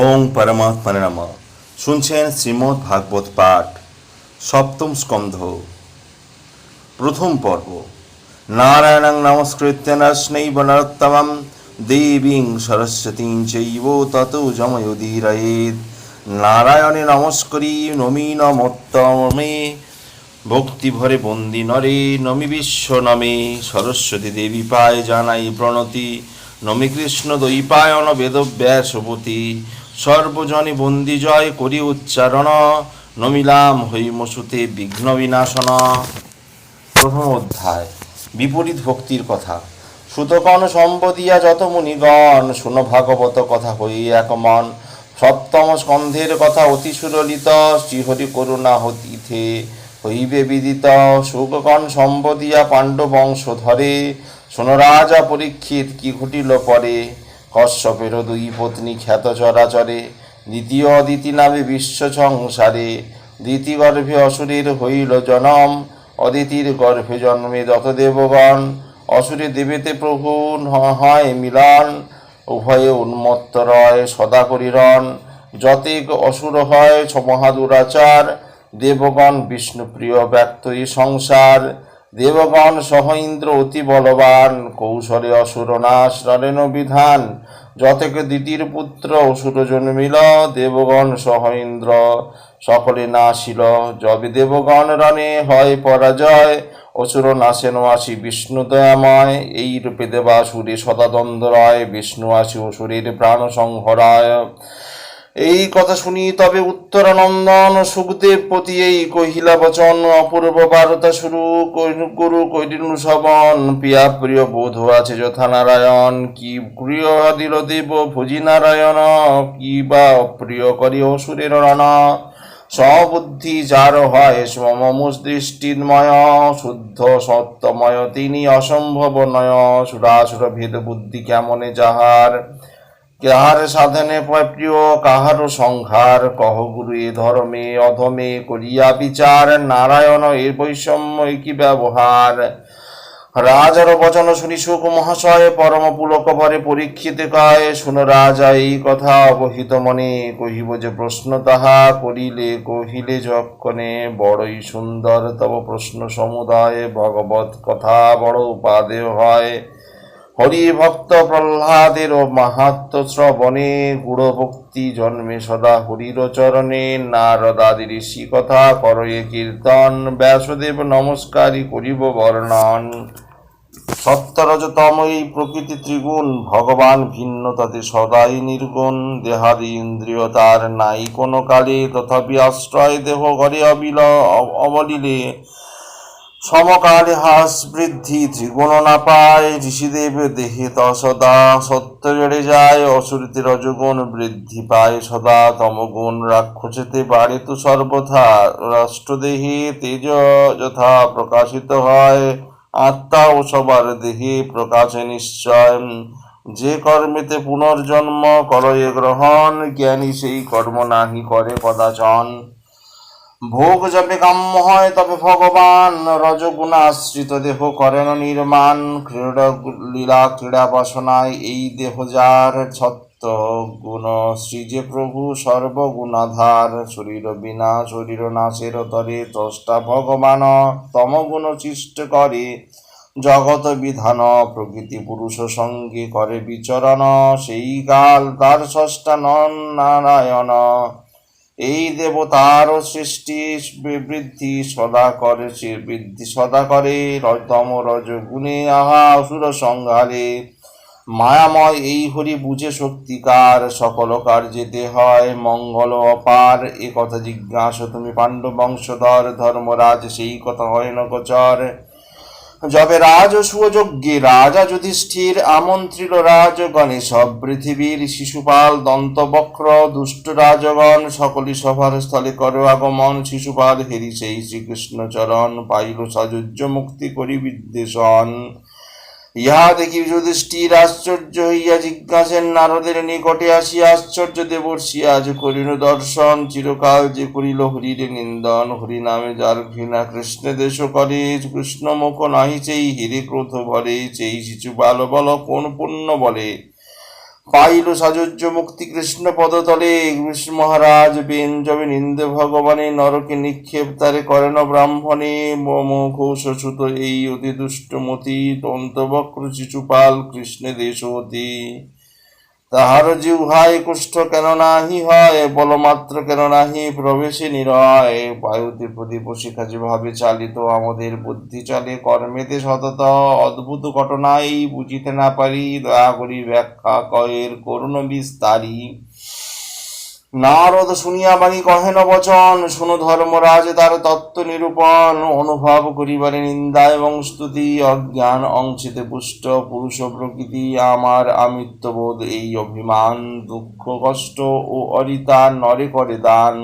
ওং পরমাত্মা নম। শুনছেন শ্রীমদ্ ভাগবত পাঠ, সপ্তম স্কন্ধ। প্রথম পর্ব। নারায়ণং নমস্কৃত্য নরস্নৈব নরোত্তমম, দেবীং সরস্বতীং চৈব তত যময়োদীরয়েদ নারায়ণে নমস্করি নমি নমোত্তমে ভক্তি ভরে বন্দি নরে, নমি বিশ্ব নমে। সরস্বতী দেবী পায় জানাই প্রণতি, নমি কৃষ্ণ দৈপায়ন বেদব্যাসপতি সর্বজনে বন্দি জয় করি উচ্চারণ, নমিলাম হৈমসুতে বিঘ্ন বিনাশন। প্রথম অধ্যায়, বিপরীত ভক্তির কথা। সুতকণ সম্পদিয়া যত মুনিগণ, শুন ভাগবত কথা হই এক মন। সপ্তম স্কন্ধের কথা অতি সুললিত, শ্রীহরি করুণা হতিথে হইবে বিদিত। সুগগণ সম্পদিয়া পাণ্ডব বংশ ধরে, শোন রাজা পরীক্ষিত কি ঘটিল পরে। কশ্যপের দুই পত্নী খ্যাত চরাচরে, দ্বিতীয় অদিতি নামে বিশ্ব সংসারে দ্বিতীয় গর্ভে অসুরের হইল জনম, অদিতির গর্ভে জন্মে যত দেবগণ অসুরে দেবেতে প্রভু হয় মিলন, উভয়ে উন্মত্ত রয় সদা করিরণ, যতেক অসুর হয় ছ মহাদুরাচার দেবগণ বিষ্ণুপ্রিয় ব্যক্ত সংসার দেবগণ সহ ইন্দ্র অতি বলবান, কৌশলে অসুর নাশ, নরেন বিধান। যতেক দ্বিতীয় পুত্র, অসুর জন্মিল, দেবগণ সহ ইন্দ্র সকলে নাশিল। যবে দেবগণ রণে হয় পরাজয়, অসুর নাশেন আসি বিষ্ণু দয়াময়। এই রূপে দেবাসুরে সদাদ্বন্দ্ব রয়, বিষ্ণু আসি অসুরের প্রাণ সংহরায়। এই কথা শুনি তবে উত্তরানন্দন সুখদেব পতি এই কহিলা বচন, অপূর্ব বারতা শুরু গুরু কৈরিনু শ্রবণ পিয়া প্রিয় বোধ আছে যথা নারায়ণ, কি প্রিয় দিল দেব ভোজি নারায়ণ, কি বা অপ্রিয় করি অসুরের রণ সবুদ্ধি যার হয় সমমুষ দৃষ্টিময় শুদ্ধ সত্যময়, তিনি অসম্ভব নয়। সুরাসুর ভেদ বুদ্ধি কেমনে যাহার? কাহার সাধনে প্রিয় কাহারও সংহার? কহ গুরু, এ ধর্মে, অধমে করিয়া বিচার। নারায়ণ এ বৈষম্য কি ব্যবহার। রাজার বচন শুনি সুখ মহাশয়, পরম পুলক ভরে পরীক্ষিত কয়। শুন রাজা, এই কথা অবহিত মনে। কহিব যে প্রশ্ন তাহা করিলে, কহিলে যক্ষণে বড়ই সুন্দর। তব প্রশ্ন সমুদায় ভগবত কথা বড় উপাদেয় হয়। হরি ভক্ত প্রহ্লাদের মাহাত্ম শ্রবণে গুড় ভক্তি জন্মে সদা হরির চরণে। নারদাদি ঋষি কথা করয়ে কীর্তন। ব্যাসদেব নমস্কারী করিব বর্ণন। সত্যরজতম এই প্রকৃতি ত্রিগুণ, ভগবান ভিন্ন তাতে সদাই নির্গুণ। দেহাদি ইন্দ্রিয় তার নাই কোনো কালে, তথাপি আশ্রয় দেহ ঘরে অবিল অবলিলে। সমকালে হ্রাস বৃদ্ধি, ত্রিগুণ না পায়। ঋষিদেব দেহে ত সদা সত্য জড়ে যায়। অসুরিতে রজগুণ বৃদ্ধি পায় সদা। তমগুণ রাক্ষসেতে বাড়ে তো সর্বথা। রাষ্ট্রদেহে তেজ যথা প্রকাশিত হয়। আত্মা ও সবার দেহে প্রকাশে নিশ্চয়। যে কর্মেতে পুনর্জন্ম, করয়ে গ্রহণ। জ্ঞানী সেই কর্ম নাহি করে কদাচন। ভোগ যবে কাম্য হয় তবে ভগবান রজগুণাশ্রিত দেহ করেন নির্মাণ। ক্রীড়া লীলা, ক্রীড়া বাসনায় এই দেহ যার ছত্র গুণ সৃজে প্রভু সর্বগুণাধার, শরীর বিনা, শরীর নাশের তরে ত্রষ্টা ভগবান তমগুণ সৃষ্ট করে। জগত বিধান, প্রকৃতি পুরুষ সঙ্গে করে বিচরণ। সেই কাল তার ষষ্ঠা নন নারায়ণ এই দেবতার সৃষ্টি বৃদ্ধি সদা করে সে বৃদ্ধি সদা করে। রজতম রজ গুণে আহা অসুর সংহারে। মায়াময় এই হরি বুঝে শক্তিকার, সকল কার্যেতে হয় মঙ্গল অপার। এ কথা জিজ্ঞাসা তুমি পাণ্ডব বংশধর, ধর্মরাজ সেই কথা হয় না গোচর যবে রাজ সুযোগ্যে রাজা যুধিষ্ঠির আমন্ত্রিত রাজগণে সব পৃথিবীর শিশুপাল, দন্তবক্র, দুষ্ট রাজগণ, সকলি সভার স্থলে কর আগমন। শিশুপাল হেরি সেই শ্রীকৃষ্ণচরণ, পাইল সাজুজ্য মুক্তি করি বিদ্বেষণ। ইহা দেখি যুধিষ্ঠির আশ্চর্য হইয়া জিজ্ঞাসেন, নারদের নিকটে আসিয়া আশ্চর্য দেবর্ষি আজ করিল দর্শন, চিরকাল যে করিল হরির নিন্দন, হরি নামে যার ঘৃণা কৃষ্ণ দেশ করে কৃষ্ণ মুখ নাহি, সেই হিরে ক্রোধ ভরে, সেই শিশু বাল বল কোন পুণ্য বলে? পাইল সাজুজ্য মুক্তি কৃষ্ণ পদতলে। কৃষ্ণ মহারাজ বেঞ্জবে নিন্দে ভগবানে নরকে নিক্ষেপ তারে করেন ব্রাহ্মণে। মম ঘোষ সুত এই অতি দুষ্টমতি দন্তবক্র শিশুপাল কৃষ্ণে দেশবতী। তাহার জিহ্বায় কুষ্ঠ কেন নাহি হয়? বলমাত্র কেন নাহি প্রবেশে নিরয়? বায়ুতে প্রদীপ শিখা যেভাবে চালিত, আমাদের বুদ্ধি চলে, কর্মেতে সতত। অদ্ভুত ঘটনাই বুঝিতে না পারি, দয়া করি ব্যাখ্যা কয়ের করুণ বিস্তারি। নারদ শুনিয়া বাণী কহেন, বচন, শুনো ধর্মরাজ তার তত্ত্ব নিরূপণ। অনুভব করিবারে নিন্দা এবং স্তুতি, অজ্ঞান অংশিতে পুষ্ট পুরুষ প্রকৃতি, আমার আমিত্ববোধ এই অভিমান, দুঃখ, কষ্ট ও অরিতা নরে করে দান।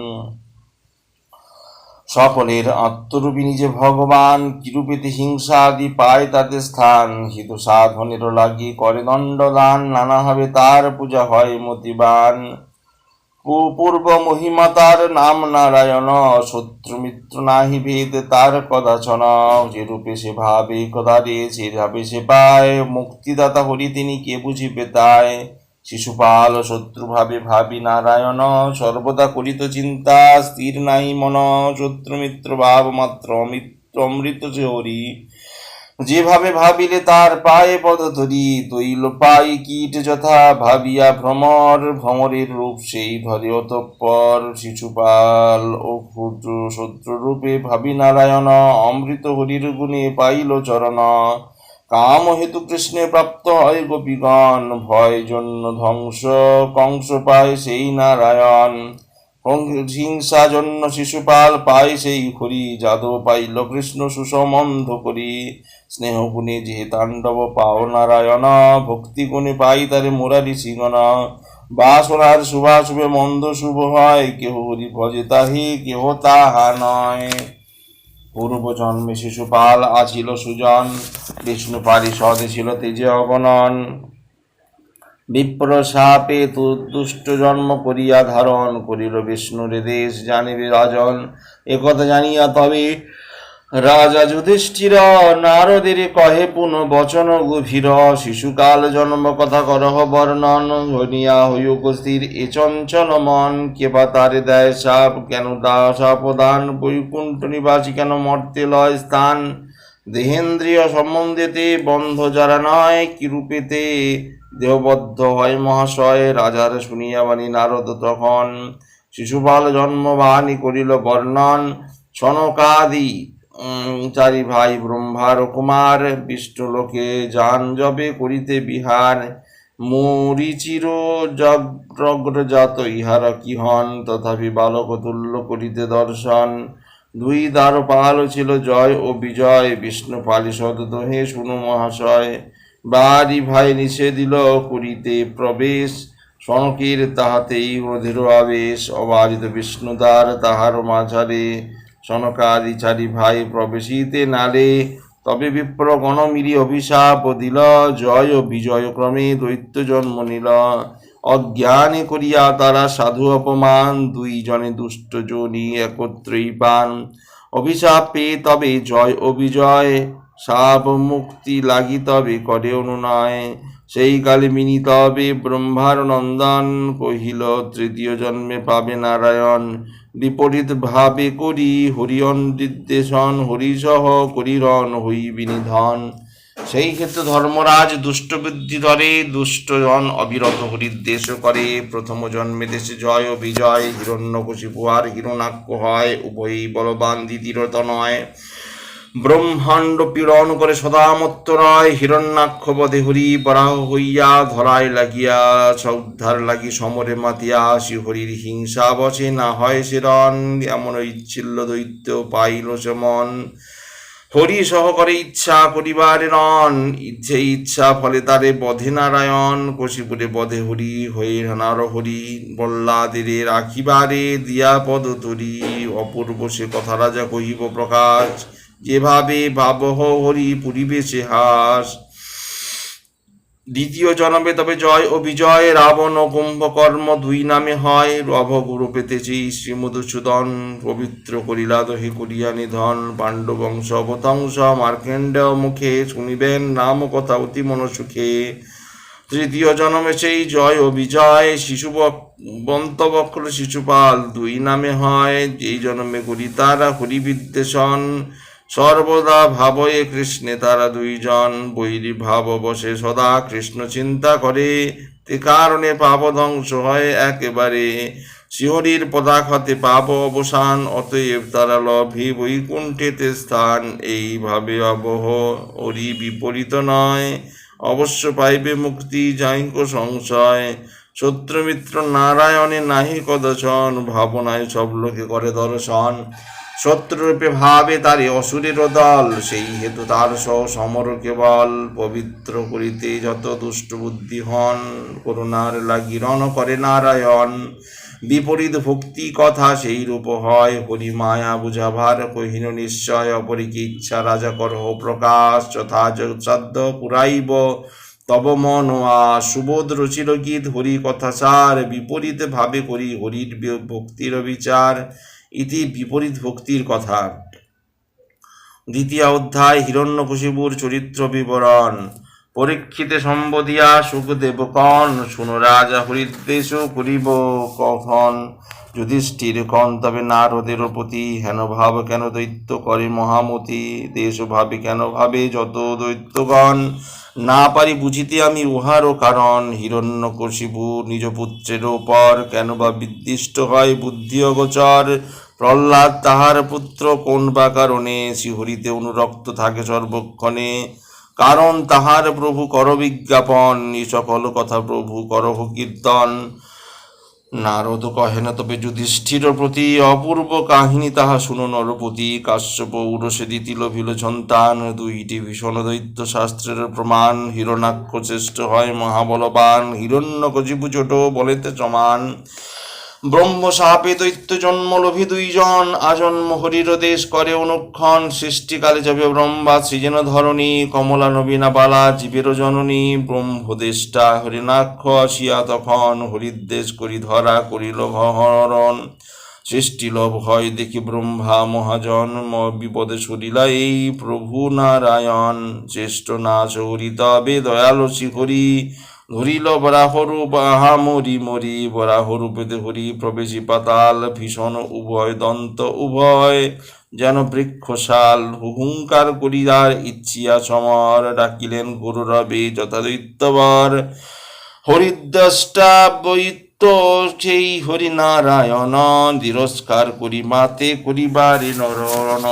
সকলের আত্মরূপী নিজে ভগবান, কিরূপেতে হিংসা আদি পায় তাতে স্থান। হিত সাধনের লাগি করে দণ্ডদান, নানাভাবে তার পূজা হয় মতিবান। পূর্ব মহিমা তার নাম নারায়ণ শত্রু মিত্র নাহি ভেদ, তার কদাচন। যে রূপে সে ভাবে কদারে সে ভাবে সে পায়, মুক্তিদাতা হরি তিনি কে বুঝিবে তাই? শিশুপাল শত্রু ভাবে ভাবি নারায়ণ, সর্বদা করিত চিন্তা স্থির নাই মন শত্রু মিত্র ভাব মাত্র মিত্র অমৃত যে হরি। যেভাবে ভাবিলে তার পায়ে পদধরি তৈল পাই কীট যথা ভাবিয়া ভ্রমর, ভ্রমরের রূপ সেই ধরে অতঃপর শিশুপাল ও ক্ষুদ্র শত্রু রূপে ভাবি নারায়ণ, অমৃত হরির গুণে পাইল চরণ। কাম হেতু কৃষ্ণে প্রাপ্ত হয় গোপীগণ, ভয় জন্য ধ্বংস কংস পায় সেই নারায়ণ। হিংসা জন্য শিশুপাল পাই সেই হরি যাদব পাইল কৃষ্ণ সুসমন্ধ করি। স্নেহ গুণে যে তাণ্ডব পাও নারায়ণ ভক্তি গুণে পাই তারে মুরারি সিংহন। বাসনার শুভা শুভাশুভে মন্দ শুভ হয়, কেহ হরি ভজে তাহি, কেহ তাহা নয়। পূর্ব জন্মে শিশুপাল আছিল সুজন বিষ্ণু পারিষদে ছিল তেজে অগণন। বিপ্র সাপে দুষ্ট জন্ম করিয়া ধারণ করিল বিষ্ণুর দেশ, জানিবে রাজন একথা জানিয়া তবে রাজা যুধিষ্ঠির নারদের কহে, পুন বচন গভীর, শিশুকাল জন্ম কথা করহ, বর্ণন ঘনিয়া হই উপস্থিত এ চঞ্চল মন কে বা তারে দেয় সাপ, কেন দা সাপদান বৈকুণ্ঠ নিবাসী কেন মর্তে লয় স্থান, দেহেন্দ্রিয় সম্বন্ধেতে বন্ধ যারা নয়, কিরূপেতে দেহবদ্ধ হয় মহাশয়, রাজার শুনিয়া বাণী নারদ তখন শিশুপাল জন্মবাণী করিল বর্ণন, সনকাদি চারি ভাই ব্রহ্মার কুমার বিষ্ণু লোকে যান জবে করিতে বিহার। মরিচির জগ্রজাত ইহারা কি হন? তথাপি বালক তুল্য করিতে দর্শন। দুই দ্বারপাল ছিল জয় ও বিজয় বিষ্ণু পালিশদ দোহে শুনু মহাশয়। বাড়ি ভাই নিষে দিল করিতে প্রবেশ। সনকের তাহাতেই অধীর আবেশ অবারিত বিষ্ণুদ্বার তাহার মাঝারে। সনকাদি চারি ভাই প্রবেশিতে নালে, তবে বিপ্র গণমিরি অভিশাপ দিল, জয় ও বিজয় ক্রমে দৈত্য জন্ম নিল। অজ্ঞানে করিয়া তারা সাধু অপমান দুই জনে দুষ্ট জনি একত্রেই পান। অভিশাপ পেয়ে তবে জয় ও বিজয় সাপ মুক্তি লাগি তবে করে অনুনয় সেই কালে মিনি তবে ব্রহ্মার নন্দন কহিল, তৃতীয় জন্মে পাবে নারায়ণ। বিপরীত ভাবে করি হরিয়ন নির্দেশন, হরিসহ করিরন হই বিনিধন। সেই ক্ষেত্রে ধর্মরাজ দুষ্ট বুদ্ধি ধরে, দুষ্টজন অবিরত হরিদ্দেশ করে। প্রথম জন্মে দেশে জয় ও বিজয়, হিরণ্যকশিপু আর হিরণাক্ষ হয়, উভয়ই বলবান দ্বিতীয়ত নয়। ব্রহ্মাণ্ড পীড়ন করে সদামত্ত নয় হিরণ্যাক্ষ বধে হরি বরাহ হইয়া ধরায় লাগিয়া উদ্ধার লাগি সমরে মাতিয়া হরির হিংসা বসে, না হয় সেরন এমন ইচ্ছিল্ল দৈত্য পাইল সেমন হরি সহকারে ইচ্ছা করিবার রন ইচ্ছে ইচ্ছা ফলে তারে বধে নারায়ণ, কশিপুরে বধে হরি, হয়ে নার হরি, বল্লাদের রাখিবারে দিয়া পদ তরি অপূর্ব সে কথা রাজা কহিব প্রকাশ। যেভাবে ভাবহ হরি পরিবেশে হাস। দ্বিতীয় জন্মে তবে জয় ও বিজয়, রাবণ ও কুম্ভকর্ম দুই নামে হয়। রভ গুরু পেতেছি শ্রী মধুসূদন পবিত্র করিলা দহে করিয়া নিধন। পাণ্ডব বংশ অবতংশ মার্কেন্ড মুখে শুনিবেন নাম কথা অতি মনসুখে। তৃতীয় জন্মে সেই জয় ও বিজয়, শিশু বন্তবক্র শিশুপাল দুই নামে হয়। যেই জন্মে করি তারা হরিবিদ্বেষণ সর্বদা ভাবয়ে কৃষ্ণে তারা দুইজন, বৈরী ভাব বসে সদা কৃষ্ণ চিন্তা করে। তে কারণে পাপ ধ্বংস হয় একেবারে। শিহরির পদাঘাতে পাপ অবসান, অতএব তারা লভে বৈকুণ্ঠেতে স্থান, এইভাবে অবহ অরি বিপরীত নয়। অবশ্য পাইবে মুক্তি যাইক সংশয়। শত্রুমিত্র নারায়ণে নাহি কদচন, ভাবনায় সব লোকে করে দর্শন। শত্রুরূপে ভাবে তারে অসুরের দল, সেই হেতু তার সহ সমর কেবল। পবিত্র করিতে যত দুষ্ট বুদ্ধি হন, করুণার লাগি রণ করে নারায়ণ। বিপরীত ভক্তি কথা সেই রূপ হয় হরি মায়া বুঝাভার কহিন নিশ্চয় অপরিকে ইচ্ছা রাজা করহ প্রকাশ, যথা সাধ্য পুরাইব। তব মন আ সুবোধ রচির গীত, হরি কথা সার, বিপরীত ভাবে করি হরির ভক্তির বিচার ইতি বিপরীত ভক্তির কথা। দ্বিতীয় অধ্যায়, হিরণ্যকশিপুর চরিত্র বিবরণ। পরীক্ষিতে সম্বদিয়া সুখদেব কন শুনো রাজা হরিদ্দেশ করিব কখন? যুধিষ্ঠির কন, তবে নারদের প্রতি হেন ভাব কেন দৈত্য করে মহামতি? দেশ ভাবে কেন ভাবে যত দৈত্যগণ? না পারি বুঝিতে আমি উহারও কারণ। হিরণ্যকশিপু নিজ পুত্রের ওপর কেন বা বিদ্দিষ্ট হয় বুদ্ধি অগোচর? প্রহ্লাদ তাহার পুত্র কোন বা কারণে? শিহরিতে অনুরক্ত থাকে সর্বক্ষণে। কারণ তাহার প্রভু কর বিজ্ঞাপন সকল কথা প্রভু করহ কীর্তন। নারদ কহে না তবে যুধিষ্ঠির প্রতি অপূর্ব কাহিনী তাহা শুনো, নরপতি। কাশ্যপ উরসে দিতি লোভিল সন্তান দুইটি ভীষণ দৈত্য শাস্ত্রের প্রমাণ। হিরণাক্ষ চেষ্ট হয় মহাবলবান। হিরণ্য কজিপু ছোট বলেতে সমান ব্রহ্ম সাপে দৈত্য জন্ম লোভী দুইজন, আজন্ম হরির দেশ করে অনুক্ষণ, সৃষ্টিকালে যাবে ব্রহ্মা, সৃজন ধরণী, কমলা নবীনা বালা, জীবের জননী ব্রহ্মদেষ্টা হরিণাক্ষ আসিয়া তখন হরিদ্দেশ করি ধরা করিল হরণ সৃষ্টি লোভ হয় দেখি ব্রহ্মা মহাজন বিপদে সরিলা এই প্রভু নারায়ণ। শ্রেষ্ঠ না চৌরি তবে দয়াল শিখরি ধরিল বরাহরূপ আহা মরি মরি বরাহরূপেতে হরি প্রবেশী পাতাল, ভীষণ উভয় দন্ত উভয়। যেন বৃক্ষশাল হুহুঙ্কার করিয়ার ইচ্ছিয়া সমর, ডাকিলেন গুরু রবে যথাদৈত্যবর। হরিদ্রষ্টা বৈত্য, সেই হরিনারায়ণ, তিরস্কার করি মাতে করিবারে নরণ।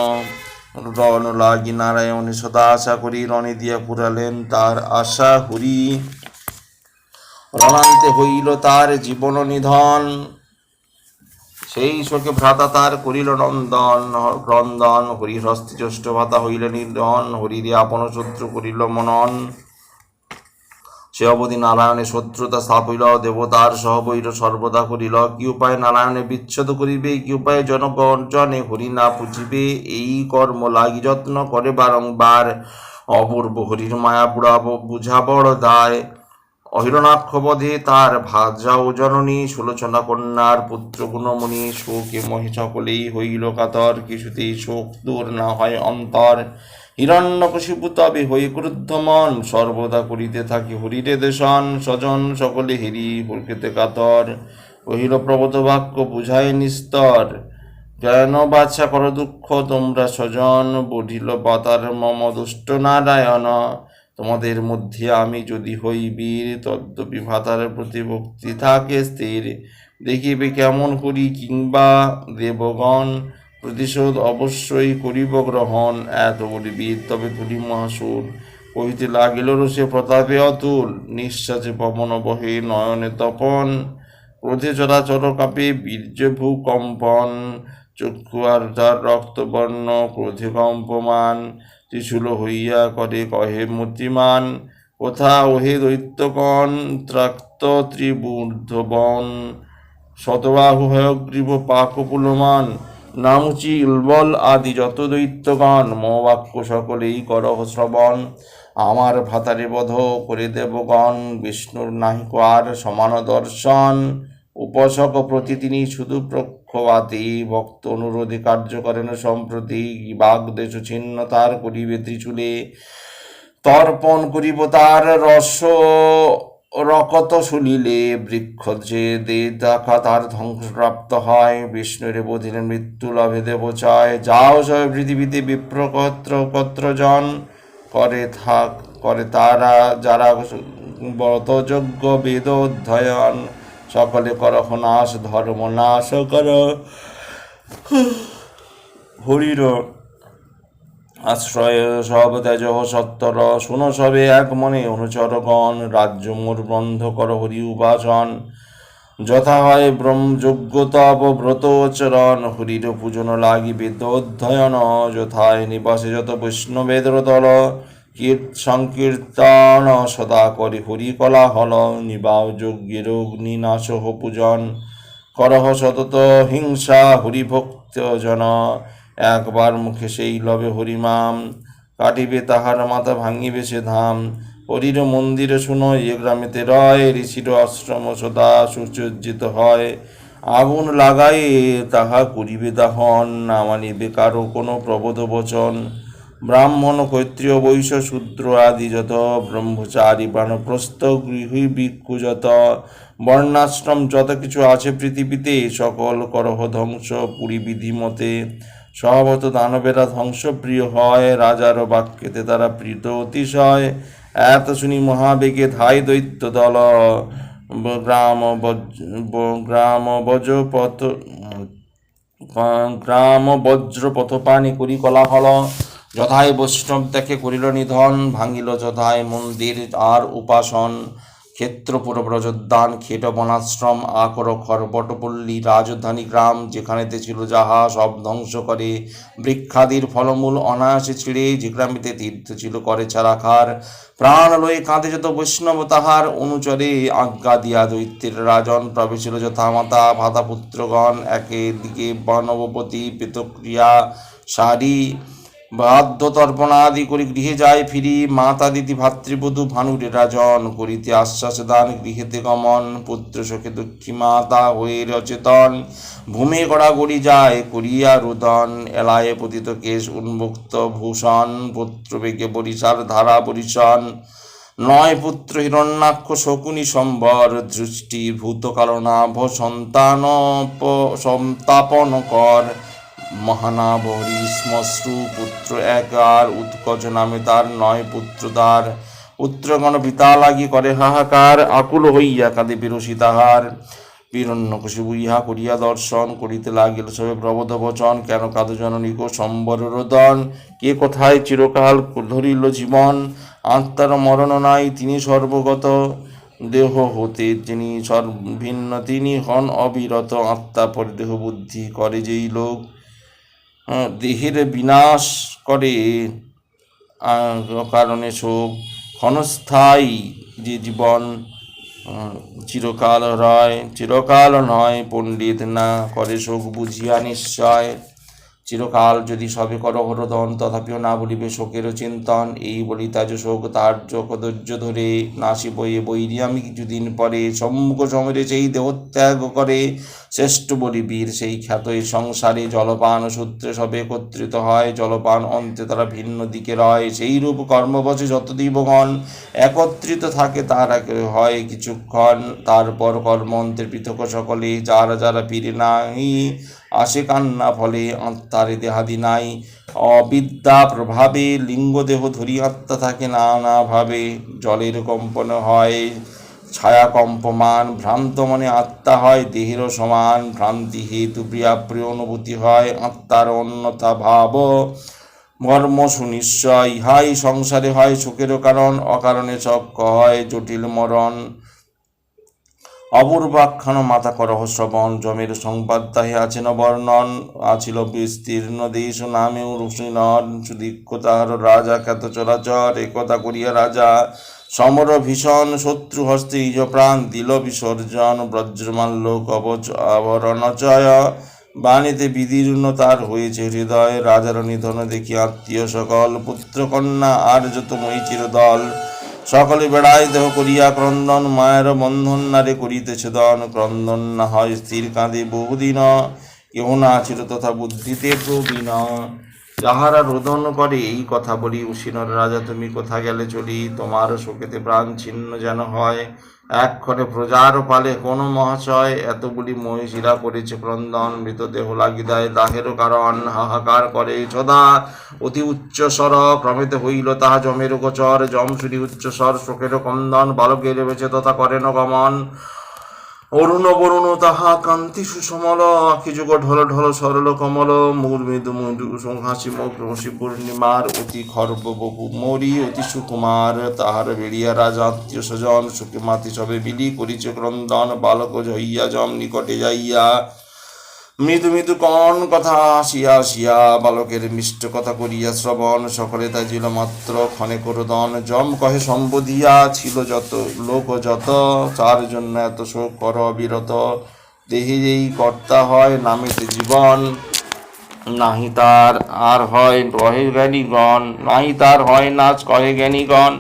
রণ লাগি নারায়ণে সদা আশা করি, রণে দিয়া পুরালেন তার আশা হরি। রণান্তে হইল তার জীবন নিধন সেই শোকে ভ্রাতা তার করিল নন্দন, ক্রন্দন হরির হস্তে জ্যেষ্ঠ ভাতা হইল নির্দন, হরিরে আপন শত্রু করিল মনন। সে অবধি নারায়ণে শত্রুতা স্থাপিল, দেবতার সহবৈর সর্বদা করিল। কি উপায় নারায়ণে বিচ্ছেদ করিবে? কি উপায়ে জনগর্জনে হরি না পুজিবে? এই কর্ম লাগি যত্ন করে বারংবার। অপূর্ব হরির মায়া পুরাব, বুঝা বড় দায়। অহিরণাক্ষ বধে তার ভাজা ও জননী, সুলোচনা কন্যার পুত্র গুণমণি, শোকে মহি সকলেই হইল কাতর, কিছুতেই শোক দূর না হয় অন্তর। হিরণ্যকশিপু তবে হই ক্রুদ্ধ মন সর্বদা করিতে থাকি হরিরে দেশন, স্বজন সকলে হেরি হরিতে কাতর। কহিল, প্রবত বাক্য বুঝায় নিস্তর। কেন বাছা কর দুঃখ তোমরা স্বজন, বধিল পাতার মম দুষ্ট নারায়ণ। তোমাদের মধ্যে আমি যদি হই বীর তদ্যপি ভাতার প্রতি ভক্তি থাকে স্থির। দেখিবে কেমন করি কিংবা দেবগণ প্রতিশোধ অবশ্যই করিব গ্রহণ। এত বলি বীর, তবে তুলি মহাসুর কহিতে লাগিল রসে প্রতাপে অতুল। নিঃশ্বাসে পবন বহে, নয়নে তপন। ক্রোধে চরাচর কাপে বীর্য ভূকম্পন। চক্ষু আর রক্তবর্ণ, ক্রোধে কম্পমান। ত্রিশূল হইয়া করে কহে, মূর্তিমান, কোথা ওহে দৈত্যকণ ত্রাক্ত ত্রিবূর্ধবন শতবাহু হয়গ্রীব পাকপুলমান নামুচি ইলবল আদি যত দৈত্যগণ মবাক্য সকলেই করহ শ্রবণ। আমার ভাতারে বধ করে দেবগণ, বিষ্ণুর নাহিক আর সমান দর্শন। উপাসক প্রতি তিনি শুধু প্রক্ষবাতি ভক্ত অনুরোধে কার্য করেন সম্প্রতি বাগ দেশ ছিন্ন তার করিবে ত্রিচুলে তর্পণ করিব তার রস রকত শুনিলে বৃক্ষ যে দে দেখা তার ধ্বংসপ্রাপ্ত হয়। বিষ্ণুরে বোধিলেন মৃত্যু লাভে দেব চায়। যাও সব পৃথিবীতে বিপ্রকত্র কত্রজন করে থাক, করে তারা যারা ব্রতযোগ্য বেদ অধ্যয়ন সকলে করহ নাশ ধর্ম নাশ কর। হরির আশ্রয়, সব তেজ সত্তর, শুন সবে এক মনে, অনুচরগণ রাজ্য মোর বন্ধ কর হরি উপাসন। যথা হয় ব্রহ্মযোগ্য তপ ব্রত চরণ হরির পূজন লাগি বেদ অধ্যয়ন যথায় নিবাসে যত বৈষ্ণবেদর কীর্ত সংকীর্তন সদা করে হরি কলা হল নিবাও যজ্ঞের অগ্নি নাশ পূজন, করহ সতত হিংসা হরিভক্ত জন, একবার মুখে সেই লবে হরিমাম, কাটিবে তাহার মাথা ভাঙিবে সে ধাম হরির মন্দির শুনো এ গ্রামেতে রয়, ঋষির আশ্রম সদা সুসজ্জিত হয়, আগুন লাগাই তাহা করিবে দাহন, না মানিবে কারও কোনো প্রবোধ বচন ব্রাহ্মণ, ক্ষত্রিয়, বৈশ্য, শূদ্র আদি যত ব্রহ্মচারী, বানপ্রস্থ, গৃহী, ভিক্ষু যত, বর্ণাশ্রম যত কিছু আছে পৃথিবীতে, সকল করহ ধ্বংস পুরী বিধি মতে। স্বভাবত দানবেরা ধ্বংসপ্রিয় হয়, রাজার বাক্যেতে তারা প্রীত অতিশয়। এত শুনি মহাবেগে ধাই দৈত্য দল গ্রাম গ্রাম বজপথ গ্রাম বজ্র পথপানি করি কলাহল যথায় বৈষ্ণব দেখে করিল নিধন, ভাঙিল যথায় মন্দির আর উপাসন। ক্ষেত্রপুর ব্রজোদ্যান খেট বনাশ্রম, আকর খরবটপল্লী রাজধানী গ্রাম, যেখানেতে ছিল যাহা সব ধ্বংস করে। বৃক্ষাদির ফলমূল অনায়াসে ছিঁড়ে যে গ্রামেতে তীর্থ ছিল করে চারাখার। প্রাণ লয়ে কাঁদে যত বৈষ্ণব তাহার, অনুচরে আজ্ঞা দিয়া দৈত্যের রাজন প্রবেশিল যথা মাতা ভাতা পুত্রগণ একে দিকে বনবপতি পেতক্রিয়া, সারি বাদ্য তর্পণাদি করি গৃহে যায় ফিরি মাতা দিদি ভাতৃবধূ ভানুরে রাজন করিতে আশ্বাস দান, গৃহেতে গমন, পুত্র সখে দুঃখী মাতা হয়ে রচেতন। ভূমে গড়া গড়ি যায় করিয়া রুদন, এলায়ে পতিত কেশ উন্মুক্ত ভূষণ, পুত্র বেগে বরিশার ধারা বরিশন। নয় পুত্র হিরণ্যাক্ষ শকুনি সম্বর, দৃষ্টি ভূতকালনাভ সন্তান সন্তাপন কর মহানাভ হরিশ্মশ্রু পুত্র এক আর উৎকচ নামে তার নয় পুত্র তার পুত্রগণ পিতা লাগি করে হাহাকার, আকুল হইয়া কাঁদে বিরসী তাহার বীরণ্যকশিবু ইহা করিয়া দর্শন করিতে লাগিল সবে প্রবোধ বচন। কেন কাদ জননিক সম্বর রোদন? কে কোথায় চিরকাল ধরিল জীবন? আত্মার মরণ নাই, তিনি সর্বগত। দেহ হতে যিনি সর্ভিন্ন তিনি হন অবিরত। আত্মা পর দেহ বুদ্ধি করে যেই লোক। দেহের বিনাশ করে। কারণে শোক ক্ষণস্থায়ী যে জীবন চিরকাল রয়, চিরকাল নয়, পণ্ডিত না করে শোক বুঝিয়া নিশ্চয়। চিরকাল যদি সবে কর হরদন তথাপিও না বলিবে শোকেরও চিন্তন। এই বলি তাজ শোক, তার ধৈর্য ধরে নাসি বইয়ে বৈরি আমি কিছুদিন পরে সম্মুখ সমরে সেই দেহত্যাগ করে, শ্রেষ্ঠ বলি বীর, সেই খ্যাত এই সংসারে জলপান সূত্রে সবে একত্রিত হয়। জলপান অন্তে তারা ভিন্ন দিকে রয় সেই রূপ কর্মবশে যত দিবগণ একত্রিত থাকে, তারা হয় কিছুক্ষণ। তারপর কর্ম অন্তে পৃথক সকলে, যারা যারা ফিরে নাই আসে কান্না ফলে আত্মারে দেহাদি নাই। অবিদ্যা প্রভাবে লিঙ্গ দেহ ধরি আত্মা থাকে নানাভাবে জলের কম্পন হয়, ছায়া কম্পমান, ভ্রান্ত মনে আত্মা হয়, দেহেরও সমান, ভ্রান্তি হেতু প্রিয়া প্রিয় অনুভূতি হয়, আত্মার অন্যতা ভাব। মর্ম সুনিশ্চয়, ইহাই সংসারে হয় সুখেরও কারণ, অকারণে চক্র হয় জটিল মরণ। অপূর্বাখ্যান মাতা করহ শ্রবণ জমের সংবাদ তাহে আছেন বর্ণন। আছিল বিস্তীর্ণ দেশ নামেও রুষিনন সুদীক্ষ তাহার রাজা খ্যাত চরাচর একথা করিয়া রাজা সমর ভীষণ শত্রু হস্তে নিজ প্রাণ দিল বিসর্জন। বজ্রমাল্য কবচ আবরণচয় বাণীতে বিদীর্ণ তার হয়েছে হৃদয়। রাজার নিধন দেখি আত্মীয় সকল, পুত্রকন্যা, আর যত মই চিরদল। সকলে বেড়ায় দেহ করিয়া ক্রন্দন, মায়ের বন্ধন নারে করিতেছে দন ক্রন্দন না হয় স্থির কাঁদে বহুদিন। কেহ না ছিল তথা বুদ্ধিতে প্রবীণ। যাহারা রোদন করে, এই কথা বলি, উশিনর রাজা তুমি কোথা গেলে চলি? তোমার শোকেতে প্রাণ ছিন্ন যেন হয়। এক্ষণে প্রজার পালে কোন মহাশয় এতগুলি মহিষীরা করেছে ক্রন্দন, মৃতদেহ লাগিদায় দাহের কারণ হাহাকার করে। সদা অতি উচ্চ স্বর হইল তাহা জমের গোচর। জম শুনি উচ্চ স্বর শোকের কন্দন বালকের বেছে তথা করেন গমন। অরুণ বরুণ তাহা কান্তি সুসমল আখি যুগ ঢল ঢল সরল কমল মূল মৃদু মৃদু হাসি মুখি পূর্ণিমার অতি খর্ব বহু মরি অতি সুকুমার, তাহার বেড়িয়া রাজা আত্মীয় স্বজন সুখে মাতি সবে বিলি করিছে ক্রন্দন, বালক হইয়া জম নিকটে যাইয়া মৃদু মৃদু কন কথা আসিয়া আসিয়া বালকের মিষ্ট কথা করিয়া শ্রবণ সকলে তাজিল মাত্র। ক্ষণে করদন জম কহে সম্বোধিয়া ছিল যত, লোক যত, চার জন্য এত শোক কর বিরত। দেহে যেই কর্তা হয়, নামিতে জীবন নাহি তার। আর হয় কহে জ্ঞানীগণ, নাহি তার হয় নাচ কহে জ্ঞানীগণ।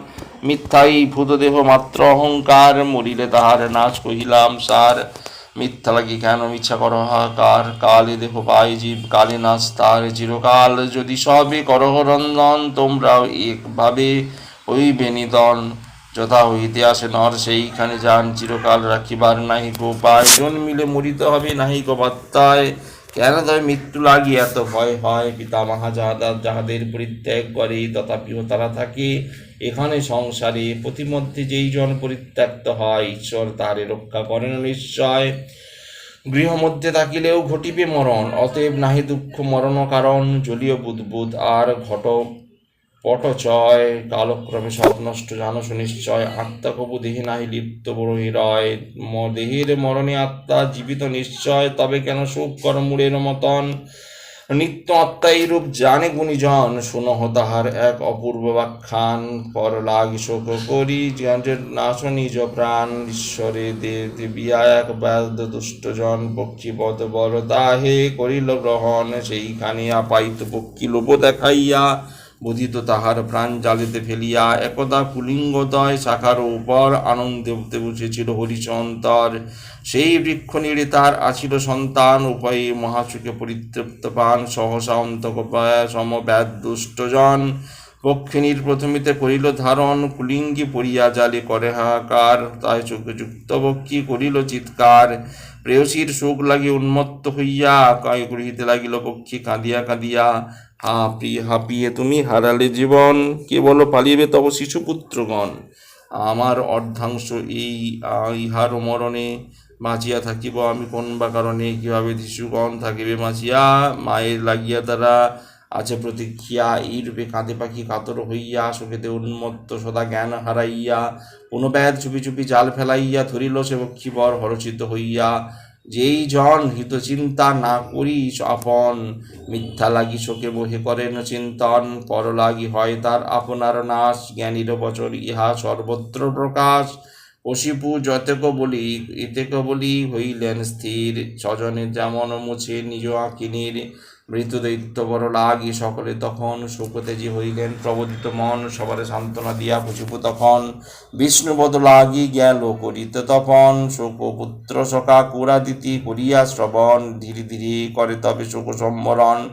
মিথ্যাই ভূত দেহ মাত্র অহংকার, মরিলে তাহার নাচ কহিলাম সার। মিথ্যা লাগি কেন মিথ্যা করো হাকার কালে দেহ পাই জীব, কালে নাচ তার চিরকাল। যদি সবে করহ তোমরাও একভাবে হইবে বেনিদন যথা হইতে আসে নর, সেইখানে যান, চিরকাল রাখিবার নাহি গো পায় জন্মিলে মরিতে হবে নাহি গো কেন তবে মৃত্যু লাগি এত ভয় হয়? পিতা মাহা যাহাদা যাহাদের পরিত্যাগ করে তথাপিও তারা থাকে এখানে সংসারে। প্রতিমধ্যে যেই জন পরিত্যক্ত হয়, ঈশ্বর তারে রক্ষা করেন নিশ্চয়। গৃহমধ্যে থাকিলেও ঘটিবে মরণ, অতএব নাহি দুঃখ মরণ কারণ জলীয় বুধবুধ। আর ঘট পটচয়, কালক্রমে সব নষ্ট জানো সুনিশ্চয়, আত্মা কবু দেহে নাহি লিপ্ত বড় হৃদয় দেহের মরণে আত্মা জীবিত নিশ্চয়, তবে কেন সুখ কর মূরের মতন? নিত্য আত্মা এইরূপ জানে গুণীজন, শুনহ তাহার এক অপূর্ব বাখ্যান পর লাগি শোক করি যাদের নাশ নিজ প্রাণ। ঈশ্বরে দেব দেবিয়া এক ব্যাধ দুষ্টজন, পক্ষী বদ বর তাহে করিল গ্রহণ। সেইখানে আপাইত পক্ষী লোভ দেখাইয়া বুধিত তাহার প্রাণ জালিতে ফেলিয়া একদা পুলিঙ্গদয় শাখার উপর আনন্দে উঠতে বসেছিল হরিচন্তর সেই বৃক্ষ নিড়ে তার আছিল সন্তান, উভয়ে মহাসুখে পরিতৃপ্ত পান। সহসা অন্তকপায় সমব্যাদ দুষ্টজন পক্ষিণীর প্রথমিতে করিল ধারণ কুলিঙ্গি পড়িয়া জালে করে হাহাকার। তাই চোখে যুক্ত পক্ষী করিল চিৎকার। প্রেয়সীর শোক লাগি উন্মত্ত হইয়া কায় করিতে লাগিল পক্ষী কাঁদিয়া কাঁদিয়া হাঁপিয়ে হাঁপিয়ে তুমি হারালে জীবন, কে বলো পালিবে তব শিশুপুত্রগণ আমার অর্ধাংশ এই, ইহার মরণে বাঁচিয়া থাকিব আমি কোন বা কারণে? কীভাবে শিশুগণ থাকিবে বাঁচিয়া? মায়ের লাগিয়া তারা আছে প্রতীক্ষিয়া এইরূপে কাঁদে পাখি কাতর হইয়া, শোকেতে উন্মত্ত সদা জ্ঞান হারাইয়া পুনব্যাদ চুপি চুপি জাল ফেলাইয়া ধরিল সে বক্ষীবর হরচিত হইয়া যেই জন হিত চিন্তা না করি আপন, মিথ্যা লাগি শোকে বহে করেন চিন্তন পর লাগি হয় তার আপনার নাশ, জ্ঞানীর বছর ইহা সর্বত্র প্রকাশ। অশিপু যতেক বলি, এতেক বলি হইলেন স্থির স্বজনের যেমন মুছে নিজ আকিনীর মৃত দৈত্য বড় লাগি সকলে তখন শোকতেজি হইলেন। প্রবোদিত মন সবারে সান্ত্বনা দিয়া পুষিপু তখন। বিষ্ণুপদ লাগি গেল করিতে তপন। শোক পুত্র সখা কুরাদিতি করিয়া শ্রবণ। ধীরে ধীরে করে তবে শোক সম্বরণ।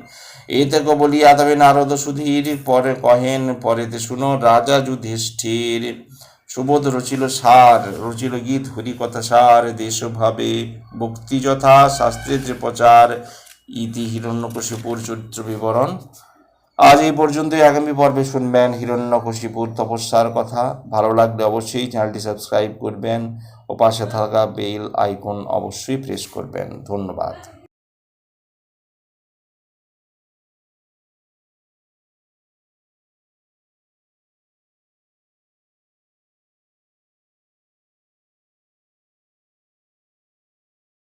এতে বলিয়া তবে নারদ সুধীর। পরে কহেন, পরেতে শুনো রাজা যুধিষ্ঠির। সুবোধ রচিল সার, রচিল গীত, হরিকথা সার, দেশভাবে ভক্তি যথা, শাস্ত্রের প্রচার। ইতি হিরণ্যকশিপুর চরিত্র বিবরণ। আজ এই পর্যন্তই। আগামী পর্বে শুনবেন হিরণ্যকশিপুর তপস্যার কথা। ভালো লাগলে অবশ্যই চ্যানেলটি সাবস্ক্রাইব করবেন ও পাশে থাকা বেল আইকন অবশ্যই প্রেস করবেন। ধন্যবাদ।